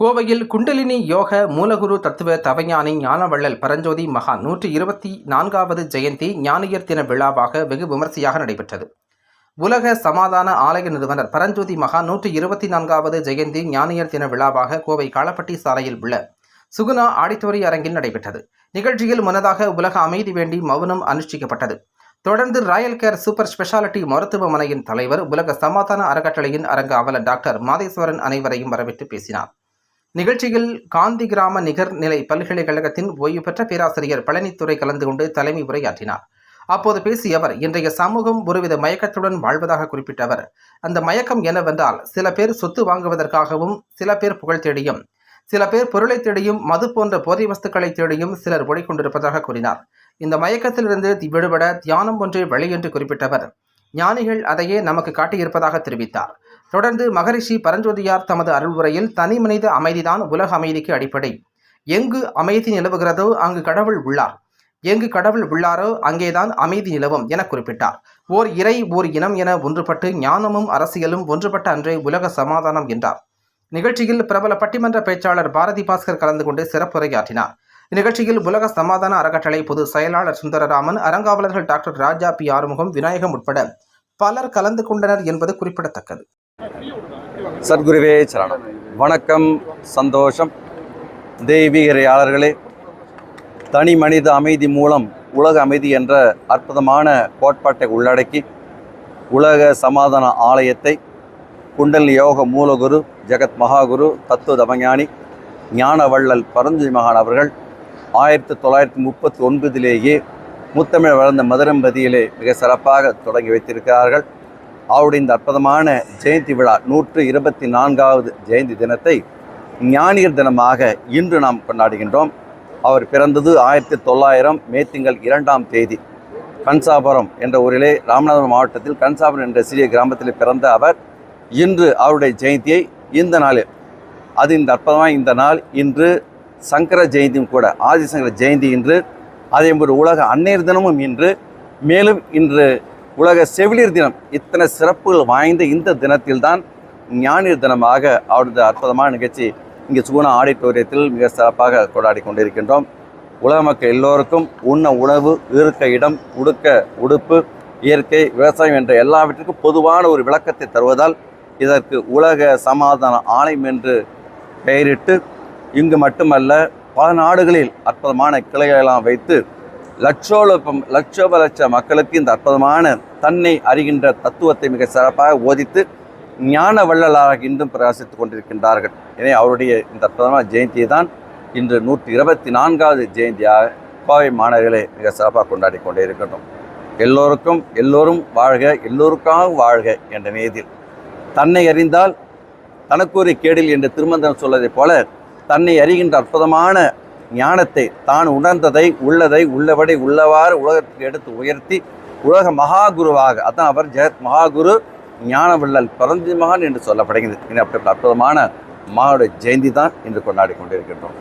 கோவையில் குண்டலினி யோக மூலகுரு தத்துவ தவஞானி ஞானவள்ளல் பரஞ்சோதி மகா நூற்றி இருபத்தி நான்காவது ஜெயந்தி ஞானியர் தின விழாவாக வெகு விமர்சையாக நடைபெற்றது. உலக சமாதான ஆலய நிறுவனர் பரஞ்சோதி மகா நூற்றி இருபத்தி நான்காவது ஜெயந்தி ஞானியர் தின விழாவாக கோவை காலப்பட்டி சாலையில் உள்ள சுகுணா ஆடிட்டோரி அரங்கில் நடைபெற்றது. நிகழ்ச்சியில் முன்னதாக உலக அமைதி வேண்டி மௌனம் அனுஷ்டிக்கப்பட்டது. தொடர்ந்து ராயல் கேர் சூப்பர் ஸ்பெஷாலிட்டி மருத்துவமனையின் தலைவர் உலக சமாதான அறக்கட்டளையின் அரங்க அவல டாக்டர் மாதேஸ்வரன் அனைவரையும் வரவேற்று பேசினார். நிகழ்ச்சியில் காந்தி கிராம நிகர்நிலை பல்கலைக்கழகத்தின் ஓய்வு பெற்ற பேராசிரியர் பழனித்துறை கலந்து கொண்டு தலைமை உரையாற்றினார். அப்போது பேசிய அவர் இன்றைய சமூகம் ஒருவித மயக்கத்துடன் வாழ்வதாக குறிப்பிட்ட அவர் அந்த மயக்கம் என்னவென்றால் சில பேர் சொத்து வாங்குவதற்காகவும் சில பேர் புகழ் தேடியும் சில பேர் பொருளை தேடியும் மது போன்ற போதை வஸ்துக்களை தேடியும் சிலர் ஓடிக்கொண்டிருப்பதாக கூறினார். இந்த மயக்கத்திலிருந்து விடுபட தியானம் ஒன்றே வழி என்று குறிப்பிட்டவர். ஞானிகள் அதையே நமக்கு காட்டியிருப்பதாக தெரிவித்தார். தொடர்ந்து மகரிஷி பரஞ்சோதியார் தமது அருள் உரையில் தனி மனித அமைதிதான் உலக அமைதிக்கு அடிப்படை. எங்கு அமைதி நிலவுகிறதோ அங்கு கடவுள் உள்ளார். எங்கு கடவுள் உள்ளாரோ அங்கேதான் அமைதி நிலவும் என குறிப்பிட்டார். ஓர் இறை ஓர் இனம் என ஒன்றுபட்டு ஞானமும் அரசியலும் ஒன்றுபட்ட அன்றே உலக சமாதானம் என்றார். நிகழ்ச்சியில் பிரபல பட்டிமன்ற பேச்சாளர் பாரதி பாஸ்கர் கலந்து கொண்டு சிறப்புரையாற்றினார். இந்நிகழ்ச்சியில் உலக சமாதான அறக்கட்டளை பொதுச் செயலாளர் சுந்தரராமன் அறங்காவலர்கள் டாக்டர் ராஜா பி. ஆறுமுகம் விநாயகம் உட்பட பலர் கலந்து கொண்டனர் என்பது குறிப்பிடத்தக்கது. சத்குருவே சரணம். வணக்கம் சந்தோஷம். தெய்வீகரையாளர்களே தனி மனித அமைதி மூலம் உலக அமைதி என்ற அற்புதமான கோட்பாட்டை உள்ளடக்கி உலக சமாதான ஆலயத்தை குண்டல் யோக மூலகுரு ஜெகத் மகாகுரு தத்துவ தமஞானி ஞானவள்ளல் பரஞ்சு மகான் அவர்கள் ஆயிரத்தி தொள்ளாயிரத்தி முப்பத்தி ஒன்பதிலேயே முத்தமிழ் வளர்ந்த மதுரம்பதியிலே மிக சிறப்பாக தொடங்கி வைத்திருக்கிறார்கள். அவருடைய இந்த அற்புதமான ஜெயந்தி விழா நூற்று இருபத்தி நான்காவது ஜெயந்தி தினத்தை ஞானியர் தினமாக இன்று நாம் கொண்டாடுகின்றோம். அவர் பிறந்தது ஆயிரத்தி தொள்ளாயிரம் மே திங்கள் இரண்டாம் தேதி. கன்சாபுரம் என்ற ஊரிலே ராமநாதபுரம் மாவட்டத்தில் கன்சாபுரம் என்ற சிறிய கிராமத்தில் பிறந்த அவர் இன்று அவருடைய ஜெயந்தியை இந்த நாளில் அது இந்த அற்புதமாக இந்த நாள் இன்று சங்கர ஜெயந்தியும் கூட ஆதிசங்கர ஜெயந்தி இன்று அதே போல் உலக அன்னையர் தினமும் இன்று மேலும் இன்று உலக செவிலியர் தினம். இத்தனை சிறப்புகள் வாய்ந்த இந்த தினத்தில்தான் ஞானியர் தினமாக அவரது அற்புதமான நிகழ்ச்சி இங்கே சுகுணா ஆடிட்டோரியத்தில் மிக சிறப்பாக கொண்டாடி கொண்டிருக்கின்றோம். உலக மக்கள் எல்லோருக்கும் உண்ண உணவு இருக்க இடம் உடுக்க உடுப்பு இயற்கை விவசாயம் என்ற எல்லாவற்றிற்கும் பொதுவான ஒரு விளக்கத்தை தருவதால் இதற்கு உலக சமாதான ஆணையம் என்று பெயரிட்டு இங்கு மட்டுமல்ல பல நாடுகளில் அற்புதமான கிளைகளெல்லாம் வைத்து லட்சோலப்பம் லட்சோப லட்ச மக்களுக்கு இந்த அற்புதமான தன்னை அறிகின்ற தத்துவத்தை மிக சிறப்பாக ஓதித்து ஞான வள்ளலாக இன்றும் பிரகாசித்துக் கொண்டிருக்கின்றார்கள். எனவே அவருடைய இந்த அற்புதமான ஜெயந்தியை தான் இன்று நூற்றி இருபத்தி நான்காவது ஜெயந்தியாக கோவை மாணவர்களை மிக சிறப்பாக கொண்டாடி கொண்டே இருக்கின்றோம். எல்லோருக்கும் எல்லோரும் வாழ்க எல்லோருக்காக வாழ்க என்ற நேதில் தன்னை அறிந்தால் தனக்குரிய கேடில் என்று திருமந்தம் சொல்வதைப் போல தன்னை அறிகின்ற அற்புதமான ஞானத்தை தான் உணர்ந்ததை உள்ளதை உள்ளபடி உள்ளவாறு உலகத்துக்கு எடுத்து உயர்த்தி உலக மகாகுருவாக அதான் அவர் ஜெகத் மகாகுரு ஞானவள்ளல் பரந்தி மகான் என்று சொல்லப்படுகிறது. இந்த அப்படி அற்புதமான மகாவுடைய ஜெயந்தி தான் இன்று கொண்டாடி கொண்டிருக்கின்றோம்.